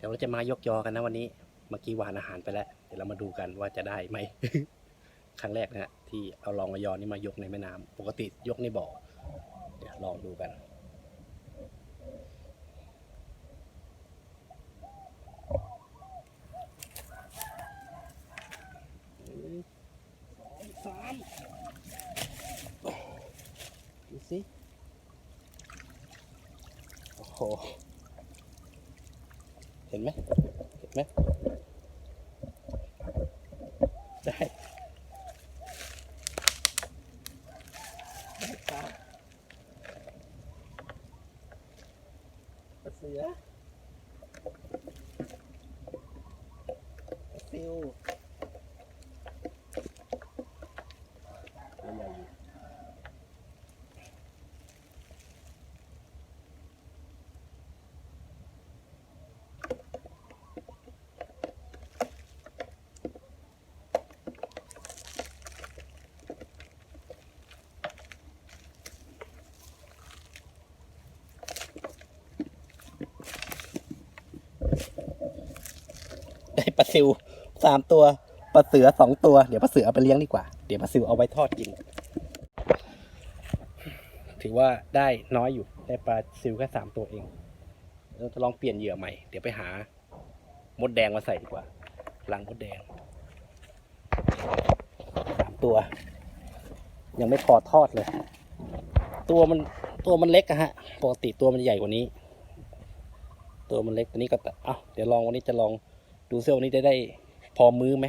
เดี๋ยวเราจะมายกยอกันนะวันนี้ เมื่อกี้หวานอาหารไปแล้ว เดี๋ยวเรามาดูกันว่าจะได้ไหม ครั้งแรกนะฮะที่เอาลองยอนี่มายกในแม่น้ำปกติยกในบ่อ เดี๋ยวลองดูกันสามดูสิโอ้โห เห็นไหมเห็นไหมได้ได้ครับปลาเสือซิว ได้ปลาซิวสามตัวปลาเสือสองตัวเดี๋ยวปลาเสือเอาไปเลี้ยงดีกว่า เดี๋ยวปลาซิวเอาไว้ทอดกิน ถือว่าได้น้อยอยู่ได้ปลาซิวแค่สามตัวเองเราจะลองเปลี่ยนเหยื่อใหม่ เดี๋ยวไปหามดแดงมาใส่ดีกว่าลังมดแดงสามตัว ยังไม่พอทอดเลย ตัวมันตัวมันเล็กอะฮะปกติตัวมันใหญ่กว่านี้ ตัวมันเล็กตัวนี้ก็แต่เอ้าเดี๋ยวลองวันนี้จะลอง ดูเซลวันนี้จะได้พอมื้อไหม